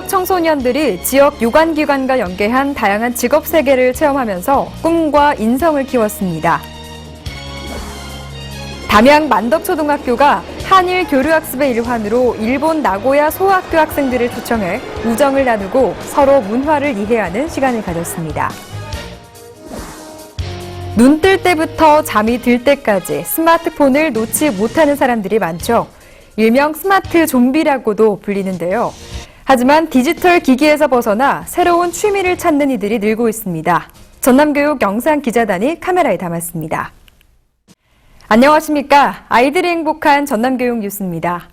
지역 청소년들이 지역 유관기관과 연계한 다양한 직업 세계를 체험하면서 꿈과 인성을 키웠습니다. 담양 만덕초등학교가 한일 교류학습의 일환으로 일본 나고야 소학교 학생들을 초청해 우정을 나누고 서로 문화를 이해하는 시간을 가졌습니다. 눈 뜰 때부터 잠이 들 때까지 스마트폰을 놓지 못하는 사람들이 많죠. 일명 스마트 좀비라고도 불리는데요. 하지만 디지털 기기에서 벗어나 새로운 취미를 찾는 이들이 늘고 있습니다. 전남교육 영상 기자단이 카메라에 담았습니다. 안녕하십니까. 아이들이 행복한 전남교육 뉴스입니다.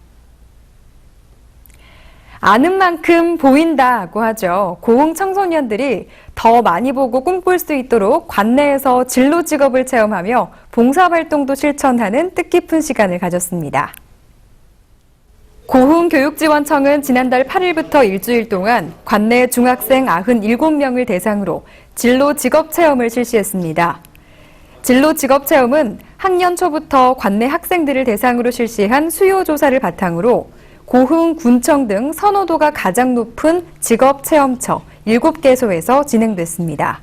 아는 만큼 보인다고 하죠. 고흥 청소년들이 더 많이 보고 꿈꿀 수 있도록 관내에서 진로 직업을 체험하며 봉사활동도 실천하는 뜻깊은 시간을 가졌습니다. 고흥교육지원청은 지난달 8일부터 일주일 동안 관내 중학생 97명을 대상으로 진로 직업 체험을 실시했습니다. 진로 직업 체험은 학년 초부터 관내 학생들을 대상으로 실시한 수요 조사를 바탕으로 고흥, 군청 등 선호도가 가장 높은 직업 체험처 7개소에서 진행됐습니다.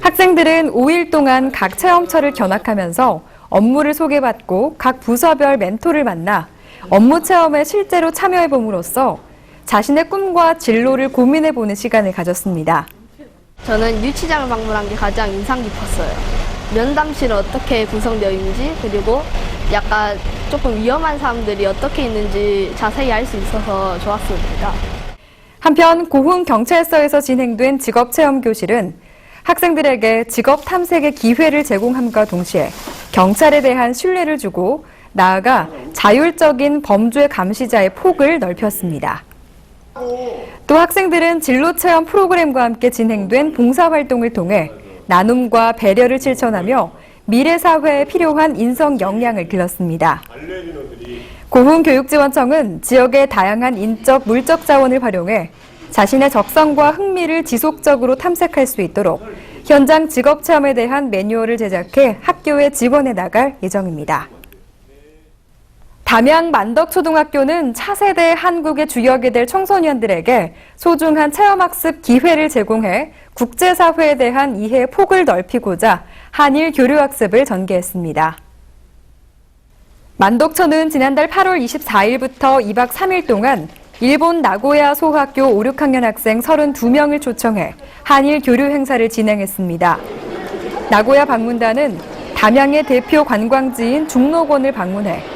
학생들은 5일 동안 각 체험처를 견학하면서 업무를 소개받고 각 부서별 멘토를 만나 업무 체험에 실제로 참여해 봄으로써 자신의 꿈과 진로를 고민해 보는 시간을 가졌습니다. 저는 유치장을 방문한 게 가장 인상 깊었어요. 면담실은 어떻게 구성되어 있는지 그리고 약간 조금 위험한 사람들이 어떻게 있는지 자세히 알 수 있어서 좋았습니다. 한편 고흥 경찰서에서 진행된 직업 체험 교실은 학생들에게 직업 탐색의 기회를 제공함과 동시에 경찰에 대한 신뢰를 주고 나아가 자율적인 범죄 감시자의 폭을 넓혔습니다. 또 학생들은 진로 체험 프로그램과 함께 진행된 봉사활동을 통해 나눔과 배려를 실천하며 미래 사회에 필요한 인성 역량을 길렀습니다. 고흥교육지원청은 지역의 다양한 인적, 물적 자원을 활용해 자신의 적성과 흥미를 지속적으로 탐색할 수 있도록 현장 직업 체험에 대한 매뉴얼을 제작해 학교에 지원해 나갈 예정입니다. 담양 만덕초등학교는 차세대 한국의 주역이 될 청소년들에게 소중한 체험학습 기회를 제공해 국제사회에 대한 이해 폭을 넓히고자 한일 교류학습을 전개했습니다. 만덕초는 지난달 8월 24일부터 2박 3일 동안 일본 나고야 소학교 5, 6학년 학생 32명을 초청해 한일 교류 행사를 진행했습니다. 나고야 방문단은 담양의 대표 관광지인 중록원을 방문해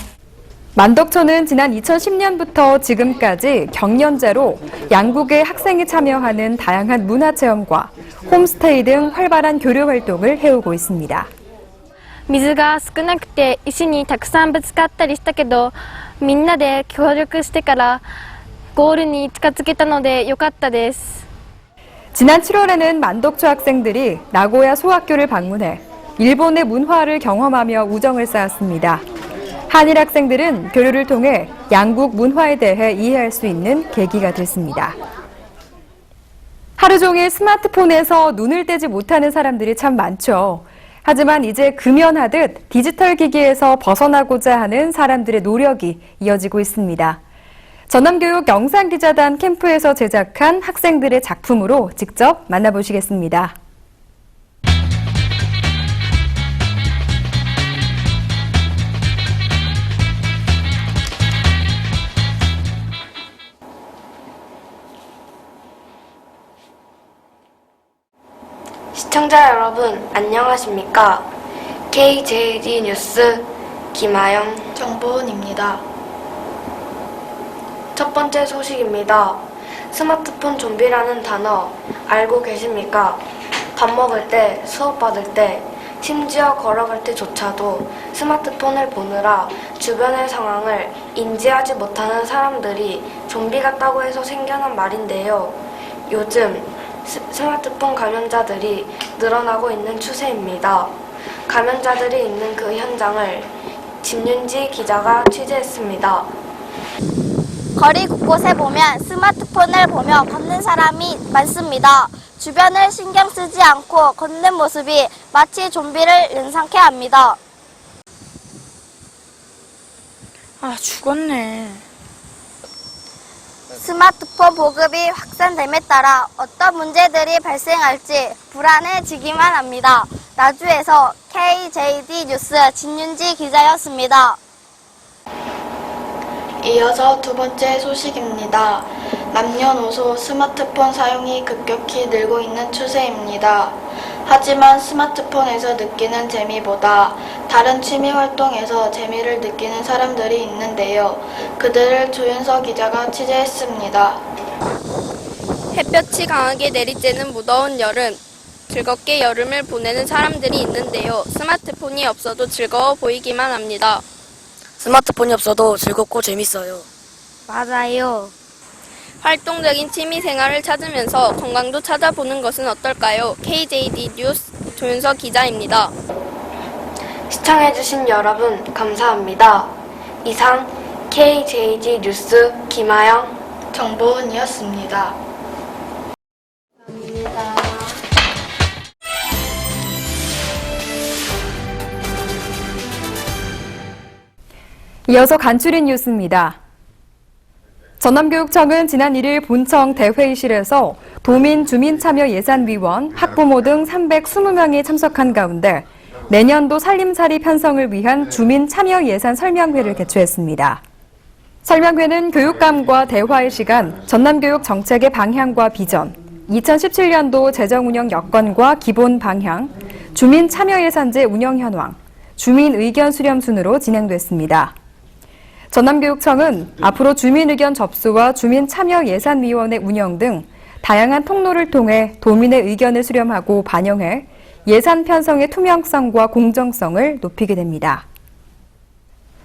만덕초는 지난 2010년부터 지금까지 경연제로 양국의 학생이 참여하는 다양한 문화체험과 홈스테이 등 활발한 교류 활동을 해오고 있습니다. 水が少なくて石にたくさんぶつかったりしたけどみんなで協力してからゴールに近づけたので良かったです 지난 7월에는 만덕초 학생들이 나고야 소학교를 방문해 일본의 문화를 경험하며 우정을 쌓았습니다. 한일 학생들은 교류를 통해 양국 문화에 대해 이해할 수 있는 계기가 됐습니다. 하루 종일 스마트폰에서 눈을 떼지 못하는 사람들이 참 많죠. 하지만 이제 금연하듯 디지털 기기에서 벗어나고자 하는 사람들의 노력이 이어지고 있습니다. 전남교육 영상기자단 캠프에서 제작한 학생들의 작품으로 직접 만나보시겠습니다. 시청자 여러분, 안녕하십니까? KJD 뉴스 김아영 정보은입니다. 첫 번째 소식입니다. 스마트폰 좀비라는 단어 알고 계십니까? 밥 먹을 때, 수업 받을 때, 심지어 걸어갈 때조차도 스마트폰을 보느라 주변의 상황을 인지하지 못하는 사람들이 좀비 같다고 해서 생겨난 말인데요. 요즘 스- 스마트폰 감염자들이 늘어나고 있는 추세입니다. 감염자들이 있는 그 현장을 진윤지 기자가 취재했습니다. 거리 곳곳에 보면 스마트폰을 보며 걷는 사람이 많습니다. 주변을 신경 쓰지 않고 걷는 모습이 마치 좀비를 연상케 합니다. 아, 죽었네. 스마트폰 보급이 확산됨에 따라 어떤 문제들이 발생할지 불안해지기만 합니다. 나주에서 KJD 뉴스 진윤지 기자였습니다. 이어서 두 번째 소식입니다. 남녀노소 스마트폰 사용이 급격히 늘고 있는 추세입니다. 하지만 스마트폰에서 느끼는 재미보다 다른 취미 활동에서 재미를 느끼는 사람들이 있는데요. 그들을 조윤서 기자가 취재했습니다. 햇볕이 강하게 내리쬐는 무더운 여름. 즐겁게 여름을 보내는 사람들이 있는데요. 스마트폰이 없어도 즐거워 보이기만 합니다. 스마트폰이 없어도 즐겁고 재밌어요. 맞아요. 활동적인 취미 생활을 찾으면서 건강도 찾아보는 것은 어떨까요? KJD 뉴스 조윤서 기자입니다. 시청해주신 여러분 감사합니다. 이상 KJG 뉴스 김아영 정보은이었습니다. 이어서 간추린 뉴스입니다. 전남교육청은 지난 1일 본청 대회의실에서 도민 주민참여예산위원, 학부모 등 320명이 참석한 가운데 내년도 살림살이 편성을 위한 주민참여예산 설명회를 개최했습니다. 설명회는 교육감과 대화의 시간, 전남교육 정책의 방향과 비전, 2017년도 재정운영 여건과 기본 방향, 주민참여예산제 운영 현황, 주민 의견 수렴 순으로 진행됐습니다. 전남교육청은 앞으로 주민 의견 접수와 주민 참여 예산위원회 운영 등 다양한 통로를 통해 도민의 의견을 수렴하고 반영해 예산 편성의 투명성과 공정성을 높이게 됩니다.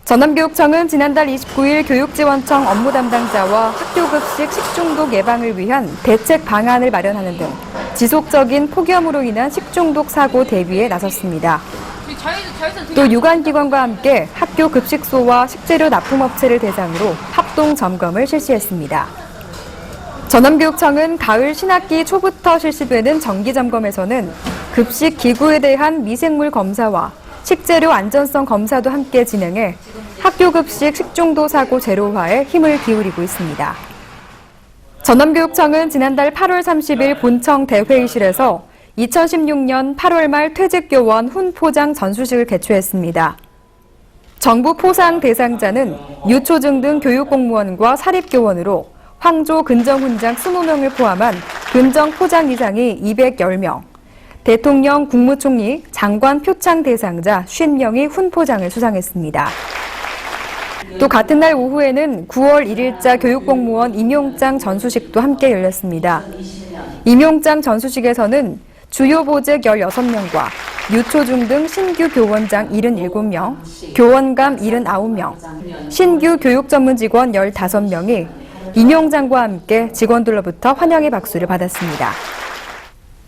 전남교육청은 지난달 29일 교육지원청 업무 담당자와 학교급식 식중독 예방을 위한 대책 방안을 마련하는 등 지속적인 폭염으로 인한 식중독 사고 대비에 나섰습니다. 또 유관기관과 함께 학교 급식소와 식재료 납품업체를 대상으로 합동 점검을 실시했습니다. 전남교육청은 가을 신학기 초부터 실시되는 정기 점검에서는 급식 기구에 대한 미생물 검사와 식재료 안전성 검사도 함께 진행해 학교 급식 식중독 사고 제로화에 힘을 기울이고 있습니다. 전남교육청은 지난달 8월 30일 본청 대회의실에서 2016년 8월 말 퇴직교원 훈포장 전수식을 개최했습니다. 정부 포상 대상자는 유초중 등 교육공무원과 사립교원으로 황조 근정훈장 20명을 포함한 근정 포장 이상이 210명, 대통령, 국무총리, 장관 표창 대상자 50명이 훈포장을 수상했습니다. 또 같은 날 오후에는 9월 1일자 교육공무원 임용장 전수식도 함께 열렸습니다. 임용장 전수식에서는 주요 보직 16명과 유초중 등 신규 교원장 77명, 교원감 79명, 신규 교육 전문 직원 15명이 임용장과 함께 직원들로부터 환영의 박수를 받았습니다.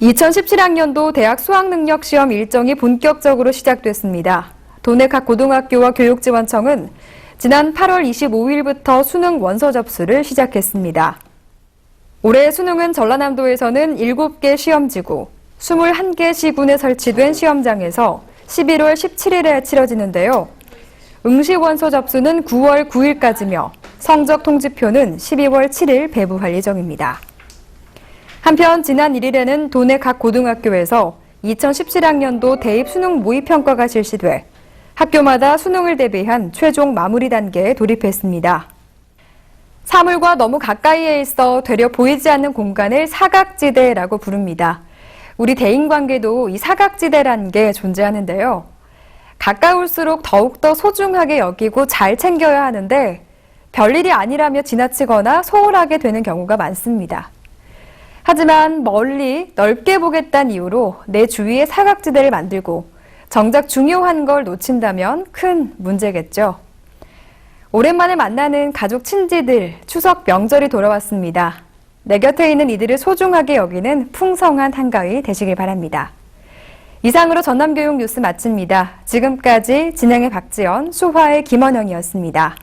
2017학년도 대학 수학능력 시험 일정이 본격적으로 시작됐습니다. 도내 각 고등학교와 교육지원청은 지난 8월 25일부터 수능 원서 접수를 시작했습니다. 올해 수능은 전라남도에서는 7개 시험지구, 21개 시군에 설치된 시험장에서 11월 17일에 치러지는데요. 응시 원서 접수는 9월 9일까지며 성적 통지표는 12월 7일 배부할 예정입니다. 한편 지난 1일에는 도내 각 고등학교에서 2017학년도 대입 수능 모의평가가 실시돼 학교마다 수능을 대비한 최종 마무리 단계에 돌입했습니다. 사물과 너무 가까이에 있어 되려 보이지 않는 공간을 사각지대라고 부릅니다. 우리 대인관계도 이 사각지대라는 게 존재하는데요. 가까울수록 더욱더 소중하게 여기고 잘 챙겨야 하는데 별일이 아니라며 지나치거나 소홀하게 되는 경우가 많습니다. 하지만 멀리 넓게 보겠다는 이유로 내 주위에 사각지대를 만들고 정작 중요한 걸 놓친다면 큰 문제겠죠. 오랜만에 만나는 가족 친지들 추석 명절이 돌아왔습니다. 내 곁에 있는 이들을 소중하게 여기는 풍성한 한가위 되시길 바랍니다. 이상으로 전남교육 뉴스 마칩니다. 지금까지 진행의 박지연, 수화의 김원영이었습니다.